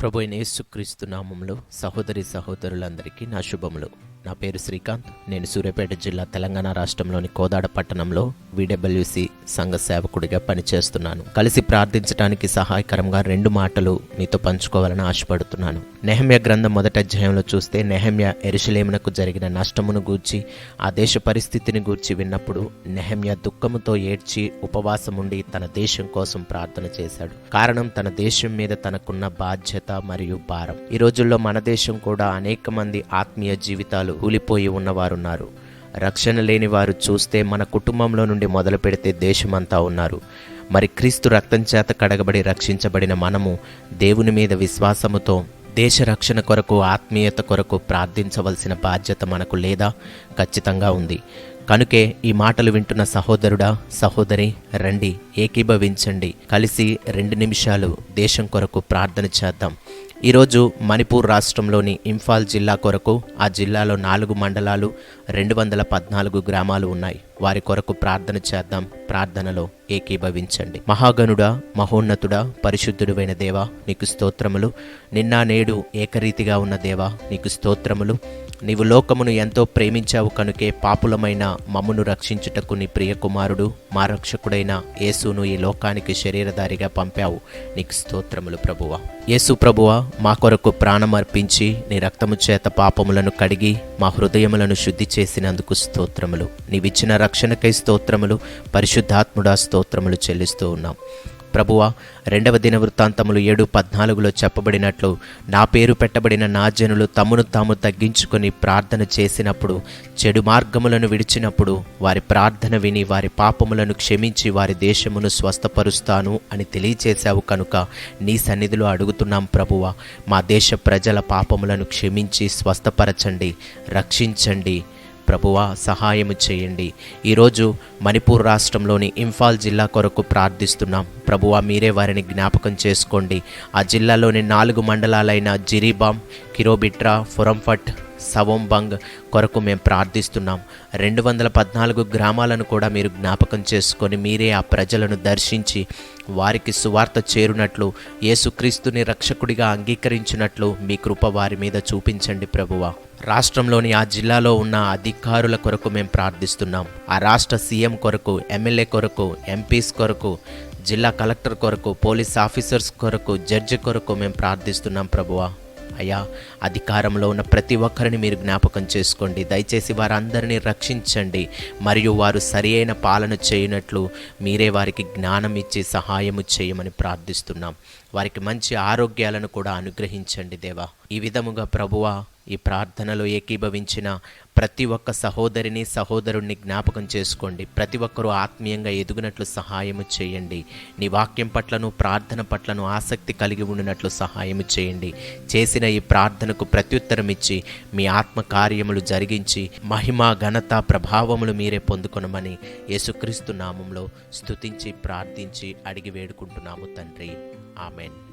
ప్రభు అయిన యేసుక్రీస్తు నామంలో సహోదరి సహోదరులందరికీ నా శుభములు. నా పేరు శ్రీకాంత్. నేను సూర్యాపేట జిల్లా తెలంగాణ రాష్ట్రంలోని కోదాడ పట్టణంలో విడబ్ల్యూసి సంఘ సేవకుడిగా పనిచేస్తున్నాను. కలిసి ప్రార్థించడానికి సహాయకరంగా రెండు మాటలు మీతో పంచుకోవాలని ఆశపడుతున్నాను. నెహమ్య గ్రంథం మొదటి అధ్యాయంలో చూస్తే నెహమ్య ఎరుషలేమునకు జరిగిన నష్టమును గూర్చి ఆ దేశ పరిస్థితిని గూర్చి విన్నప్పుడు నెహమ్య దుఃఖముతో ఏడ్చి ఉపవాసముండి తన దేశం కోసం ప్రార్థన చేశాడు. కారణం తన దేశం మీద తనకున్న బాధ్యత మరియు భారం. ఈ రోజుల్లో మన దేశం కూడా అనేక మంది ఆత్మీయ జీవితాలు కూలిపోయి ఉన్నవారున్నారు. రక్షణ లేని వారు చూస్తే మన కుటుంబంలో నుండి మొదలు పెడితే దేశమంతా ఉన్నారు. మరి క్రీస్తు రక్తం చేత కడగబడి రక్షించబడిన మనము దేవుని మీద విశ్వాసముతో దేశ రక్షణ కొరకు ఆత్మీయత కొరకు ప్రార్థించవలసిన బాధ్యత మనకు లేదా ఖచ్చితంగా ఉంది. కనుకే ఈ మాటలు వింటున్న సహోదరుడా సహోదరి రండి ఏకీభవించండి. కలిసి రెండు నిమిషాలు దేశం కొరకు ప్రార్థన చేద్దాం. ఈరోజు మణిపూర్ రాష్ట్రంలోని ఇంఫాల్ జిల్లా కొరకు ఆ జిల్లాలో నాలుగు మండలాలు రెండు వందల పద్నాలుగు గ్రామాలు ఉన్నాయి. వారి కొరకు ప్రార్థన చేద్దాం. ప్రార్థనలో ఏకీభవించండి. మహాగనుడా మహోన్నతుడా పరిశుద్ధుడువైన దేవా నీకు స్తోత్రములు. నిన్న నేడు ఏకరీతిగా ఉన్న దేవా నీకు స్తోత్రములు. నీవు లోకమును ఎంతో ప్రేమించావు కనుకే పాపులమైన మమ్మును రక్షించుటకు నీ ప్రియ కుమారుడు మా రక్షకుడైన యేసును ఈ లోకానికి శరీరధారిగా పంపావు. నీకు స్తోత్రములు ప్రభువా. యేసు ప్రభువ మా కొరకు ప్రాణం అర్పించి నీ రక్తము చేత పాపములను కడిగి మా హృదయములను శుద్ధి చేసినందుకు స్తోత్రములు. నీవిచ్చిన రక్షణకై స్తోత్రములు పరిశుద్ధాత్ముడా స్తోత్రములు చెల్లిస్తూ ఉన్నాం. ప్రభువా రెండవ దిన వృత్తాంతములు ఏడు పద్నాలుగులో చెప్పబడినట్లు నా పేరు పెట్టబడిన నా జనులు తమను తాము తగ్గించుకొని ప్రార్థన చేసినప్పుడు చెడు మార్గములను విడిచినప్పుడు వారి ప్రార్థన విని వారి పాపములను క్షమించి వారి దేశమును స్వస్థపరుస్తాను అని తెలియచేశావు కనుక నీ సన్నిధిలో అడుగుతున్నాం ప్రభువ మా దేశ ప్రజల పాపములను క్షమించి స్వస్థపరచండి రక్షించండి ప్రభువా సహాయము చేయండి. ఈరోజు మణిపూర్ రాష్ట్రంలోని ఇంఫాల్ జిల్లా కొరకు ప్రార్థిస్తున్నాం. ప్రభువా మీరే వారిని జ్ఞాపకం చేసుకోండి. ఆ జిల్లాలోని నాలుగు మండలాలైన జిరిబామ్ కిరోబిట్రా ఫురంఫట్ సవోంబంగ్ కొరకు మేము ప్రార్థిస్తున్నాం. రెండు వందల పద్నాలుగు గ్రామాలను కూడా మీరు జ్ఞాపకం చేసుకొని మీరే ఆ ప్రజలను దర్శించి వారికి సువార్త చేరునట్లు యేసుక్రీస్తుని రక్షకుడిగా అంగీకరించినట్లు మీ కృప వారి మీద చూపించండి ప్రభువ. రాష్ట్రంలోని ఆ జిల్లాలో ఉన్న అధికారుల కొరకు మేము ప్రార్థిస్తున్నాం. ఆ రాష్ట్ర సీఎం కొరకు ఎమ్మెల్యే కొరకు ఎంపీస్ కొరకు జిల్లా కలెక్టర్ కొరకు పోలీస్ ఆఫీసర్స్ కొరకు జడ్జి కొరకు మేము ప్రార్థిస్తున్నాం ప్రభువా. అయ్యా అధికారంలో ఉన్న ప్రతి ఒక్కరిని మీరు జ్ఞాపకం చేసుకోండి. దయచేసి వారందరినీ రక్షించండి. మరియు వారు సరి అయిన పాలన చేయనట్లు మీరే వారికి జ్ఞానం ఇచ్చి సహాయము చేయమని ప్రార్థిస్తున్నాం. వారికి మంచి ఆరోగ్యాలను కూడా అనుగ్రహించండి దేవా. ఈ విధముగా ప్రభువా ఈ ప్రార్థనలో ఏకీభవించిన ప్రతి ఒక్క సహోదరిని సహోదరుణ్ణి జ్ఞాపకం చేసుకోండి. ప్రతి ఒక్కరూ ఆత్మీయంగా ఎదుగునట్లు సహాయము చేయండి. నీ వాక్యం పట్లను ప్రార్థన పట్లను ఆసక్తి కలిగి ఉండినట్లు సహాయము చేయండి. చేసిన ఈ ప్రార్థనకు ప్రత్యుత్తరం ఇచ్చి మీ ఆత్మ కార్యములు జరిగించి మహిమ ఘనత ప్రభావములు మీరే పొందుకొనమని యేసుక్రీస్తు నామంలో స్తుతించి ప్రార్థించి అడిగి వేడుకుంటున్నాము తండ్రి. ఆమెన్.